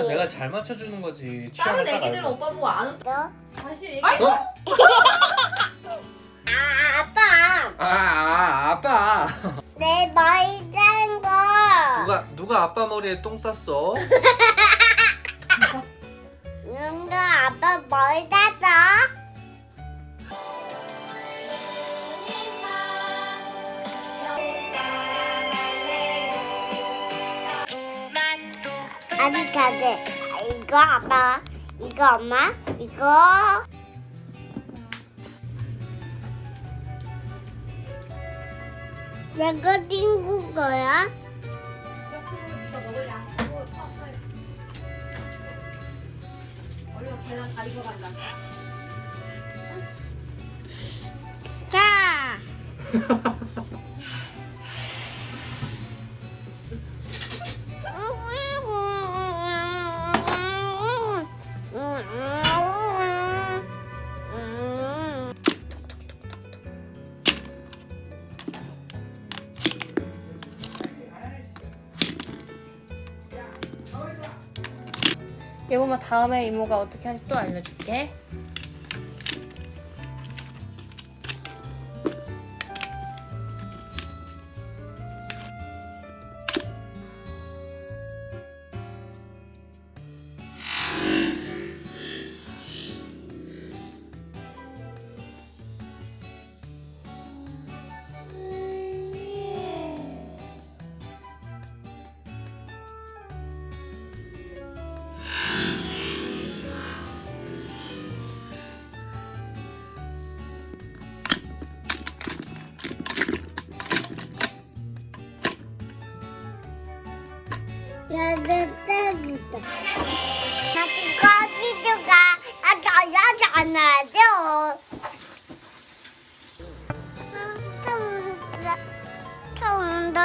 또. 내가 잘 맞춰주는 거지. 다른 애기들은 알고. 오빠 보고 안 웃. 너? 다시 얘기해. 어? 아, 아빠. 아, 아 아빠. 내 머리 짠 거. 누가 누가 아빠 머리에 똥 쌌어? 누가 아빠 머리 땄어? 아니 가지. 이거 아빠. 이거 엄마. 이거. 내가 친구 거야? 자. 여보마 다음에 이모가 어떻게 하는지 또 알려줄게.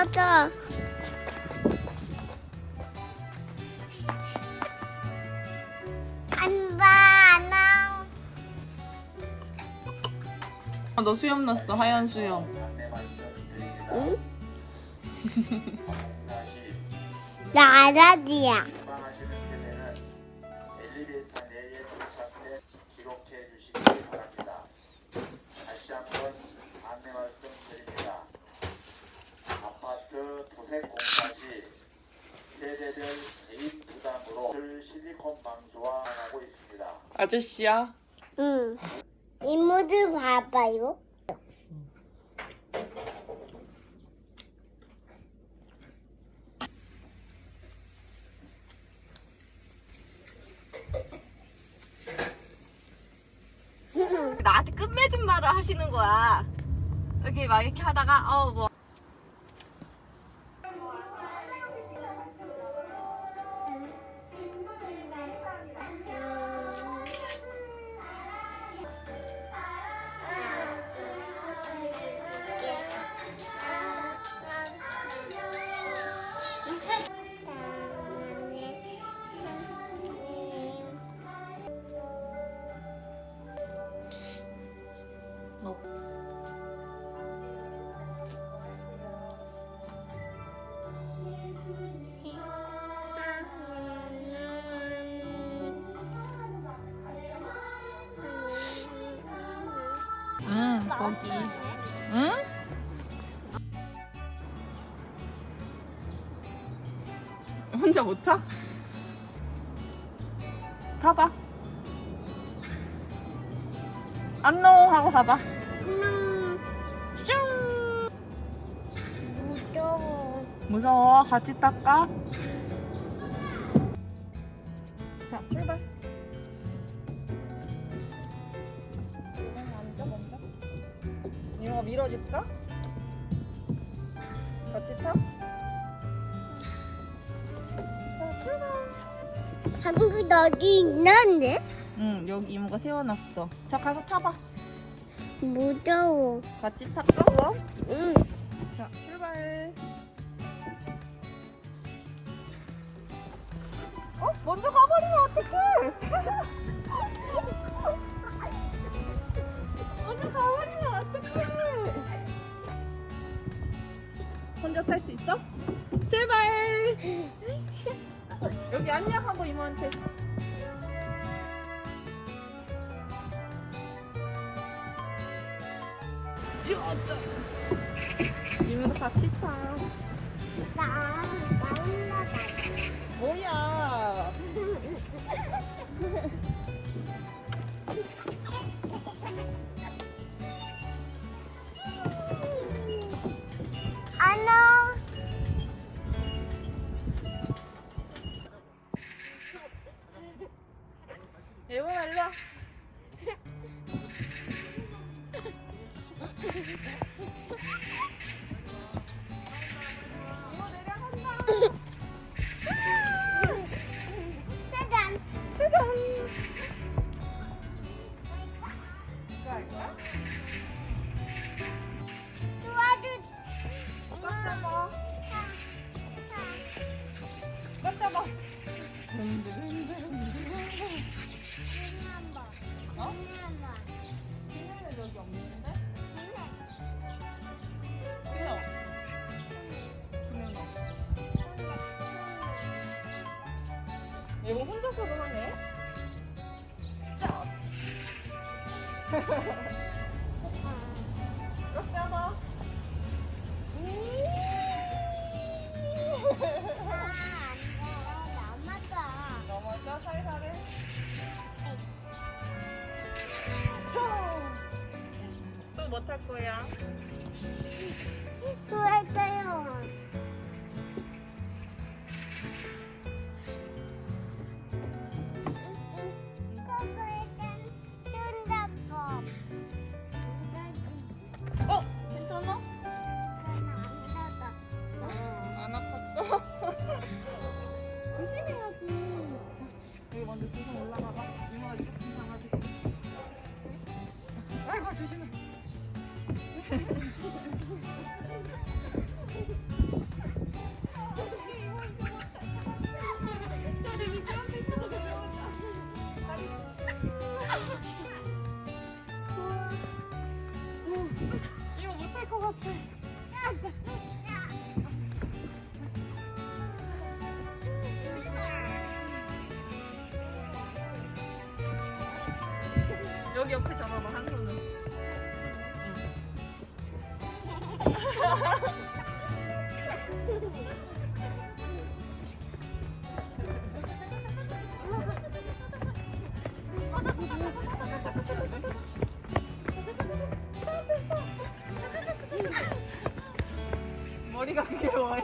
넣어줘. 안 봐, 안 아, 너 수염 났어 하얀 수염 응? 나 아저씨야. 세대별 개인 부담으로 실리콘 방수화 하고 있습니다. 아저씨야 응. 이모들 봐봐요. 나한테 끝맺은 말을 하시는 거야. 이렇게 막 이렇게 하다가 어 뭐. 거기 응? 혼자 못 타? 타봐 안녕 하고 가봐 음, 무서워. 무서워 같이 닦아 이모가 밀어줄까? 같이 타? 자 출발 한국 여기 있는데? 응 여기 이모가 세워놨어 자 가서 타봐 무서워. 같이 탈까 그럼? 응. 자 출발 어? 먼저 가버리면 어떡해 혼자 탈 수 있어? 출발 여기 안녕하고 이모한테. 쥐었다. 이모도 같이 타. 나, 나 올라가. 뭐야? 얘가 혼자서도 하네. 자. 꽉 잡아. 넘어져 살살해. 또뭐 탈 거야? 좋아할까요?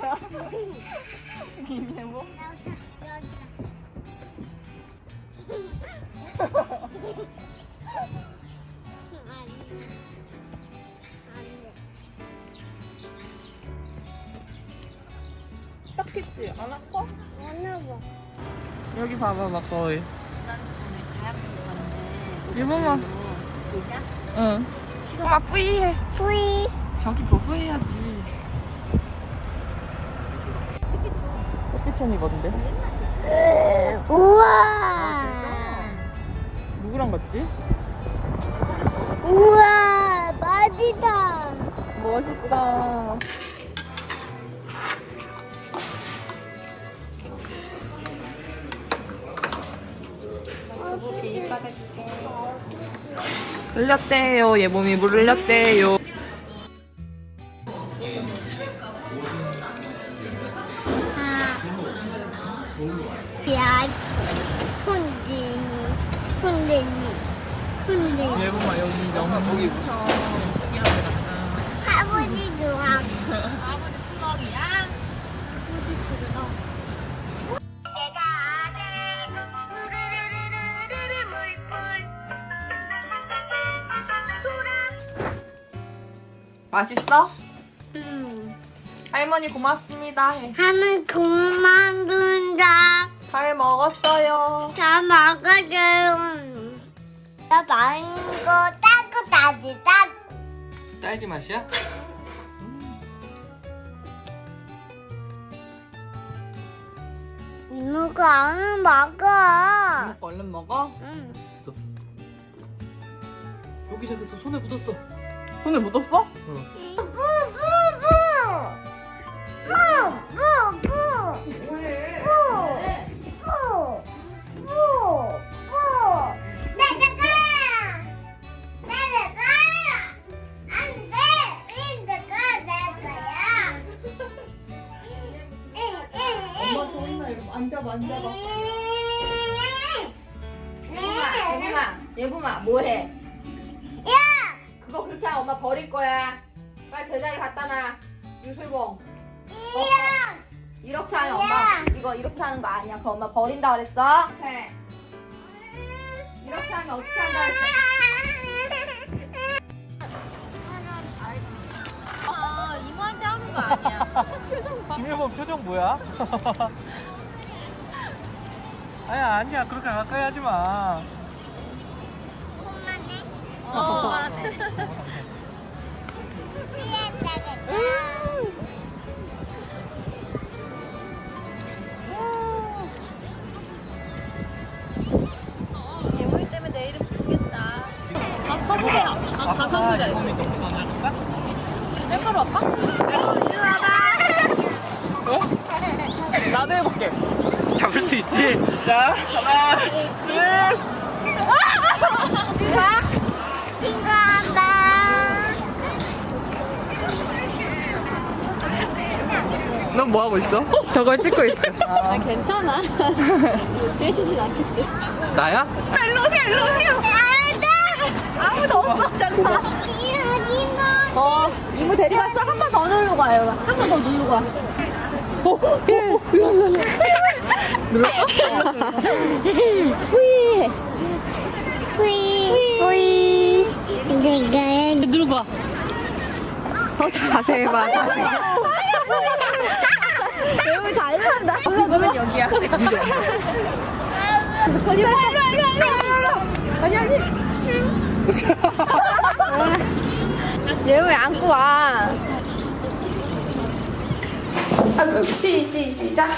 뭐야? 김예모? 딱했지? 안 아파? 여기 봐봐봐 거울 예모마 응 엄마 뿌이해 뿌이. 저기 보고 해야지 뭔데? 우와. 누구랑 갔지? 우와. 맛있다. 멋있다 흘렸대요 예봄이 물 흘렸대요 여기 너무 보기 무서워 아버지 좋아. 아버지 트럭이야? 내가 아는 우르르르르르 물풀. 맛있어? 음. 할머니 고맙습니다 해. 하면 그만 둔다. 잘 먹었어요 다 먹어줘요. 나 많은 거 따고 따지다. 딸기 맛이야? 이모가 안 먹어. 얼른 먹어 응. 여기 저기서 손에 묻었어. 손에 묻었어? 응. 부, 부, 부. 부, 부, 부. 부. 그랬어? 해. 이렇게 하면 어떻게 한다 그랬어? 아 이모한테 하는 거 아니야. 김일범 표정 뭐야? 아야 아니야 그렇게 가까이 하지 마. 그만해. 어. 예모 던져줄까? 셀카로 할까? 나도 해볼게. 잡을 수 있지? 자 하나 둘. 넌 뭐 하고 있어? 저걸 찍고 있어. 아 괜찮아. 깨지진 않겠지. 나야? 아무도 없었잖아. 어 이모 데려갔어. 한 번더 누르고 와요. 한 번더 누르고 와. 후이 후이. 후이. 내가 누르고 와. 자세히 봐. 배우 잘 난다. 눌러 눌러 여기야. 일로 와. 아니 아니. 예우 안고 와. 아, 시, 시, 시작.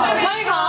나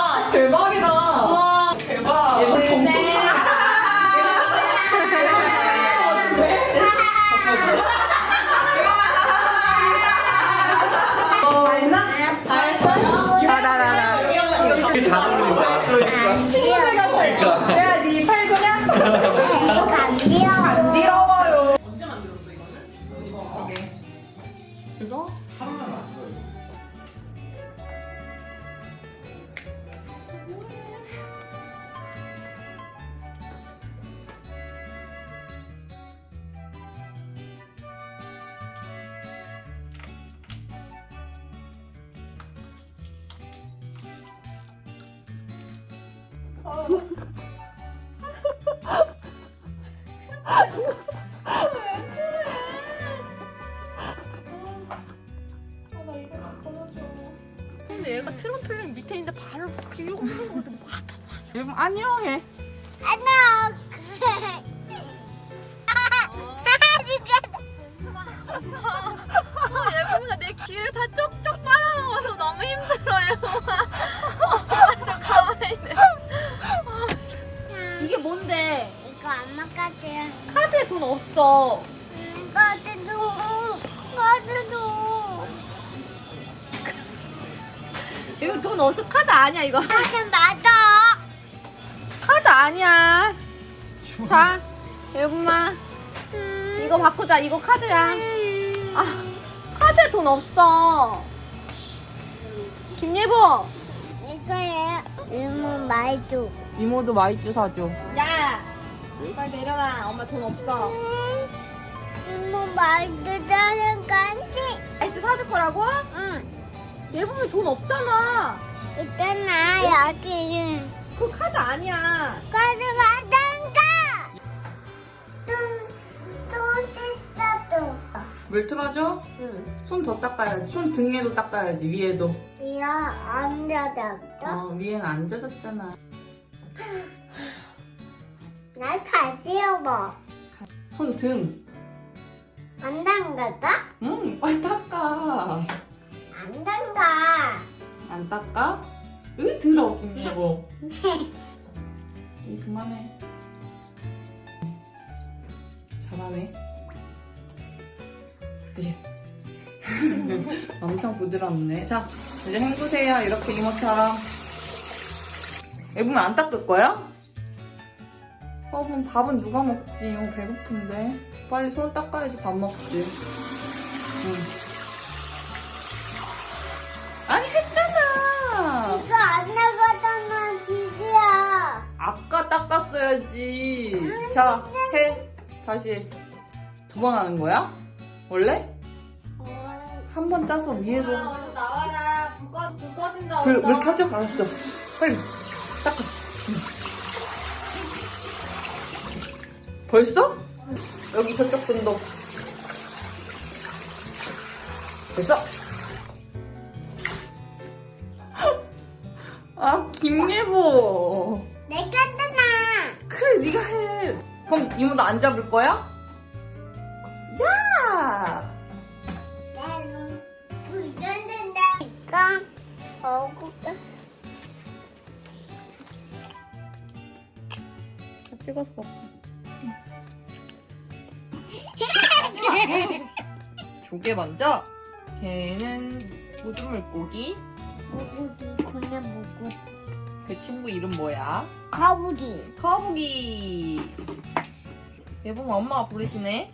근데 얘가 트럼플린 밑에 있는데 발을 그렇게 이러고 있는 것도 뭐 안녕 해. 안녕. 돈 없어. 까지도. 까지도. 이거 돈 없어. 카드 아니야, 이거. 까지 맞아. 카드 아니야. 자, 예쁨아. 이거 바꾸자. 이거 카드야. 아, 카드에 돈 없어. 김예보. 이거에 이모 줘. 이모도 마이쮸 사줘. 야, 빨리 내려가. 엄마 돈 없어. 이모 많이 주자는 건지. 아이스 사줄 거라고? 응. 예쁨이 돈 없잖아. 있잖아 여기. 그 카드 아니야. 가져가던가. 또 씻어도. 물 틀어줘? 손더 닦아야지. 손 등에도 닦아야지. 위에도. 이거 안 젖었어? 어, 위에는 안 젖었잖아. 나 다시 여보. 손 등. 안 담갔다? 응, 빨리 닦아. 안 단다. 안 닦아? 으 들어 김여보 이 그만해 잘하네 그지? 엄청 부드럽네 자 이제 헹구세요 이렇게 이모처럼 애 보면 안 닦을 거야? 어 그럼 밥은 누가 먹지? 이거 배고픈데 빨리 손 닦아야지 밥 먹지 응. 아니 했잖아 이거 안 나가잖아, 지지야. 아까 닦았어야지. 자, 해. 다시. 두 번 하는 거야? 원래? 한 번 짜서 위에도. 아, 얼른 나와라. 불, 꺼, 불 꺼진다. 불, 물 켜져? 알았어. 빨리. 닦아. 벌써? 여기 저쪽 분도. 벌써? 아, 김예보. 내가 잖아. 그래 네가 해 그럼 이모 나 안 잡을 거야? 야 나는 불전된다. 이거 먹을까? 찍어서 먹어 조개 먼저 걔는 우주 물고기 먹어도 그냥 먹고. 그 친구 이름 뭐야? 가부리. 거북이 예봉 엄마가 부르시네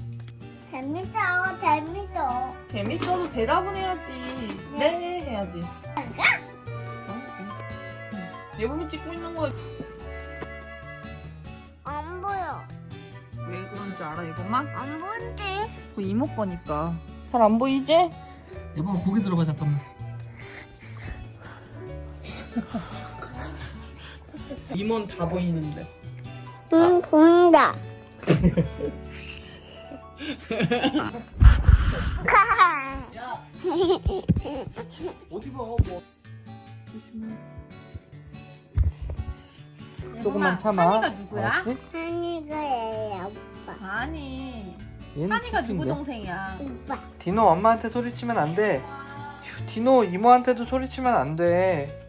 재밌어, 재밌어. 재밌어도 대답은 해야지 네 해야지 어? 응. 예봉이 찍고 있는 거야 안 보여. 왜 그런 줄 알아 예봉아? 안 보인대. 그 이모 거니까. 잘 안 보이지? 여보 고기 들어봐 잠깐만 이모는 다 보이는데. 응, 보인다. 야, 어디 봐, 뭐. 조금만 참아. 한이가 누구야? 알았지? 한이가 얘야, 오빠. 아니. 한이가 누구? 동생이야? 오빠. 디노 엄마한테 소리치면 안돼 디노 이모한테도 소리치면 안 돼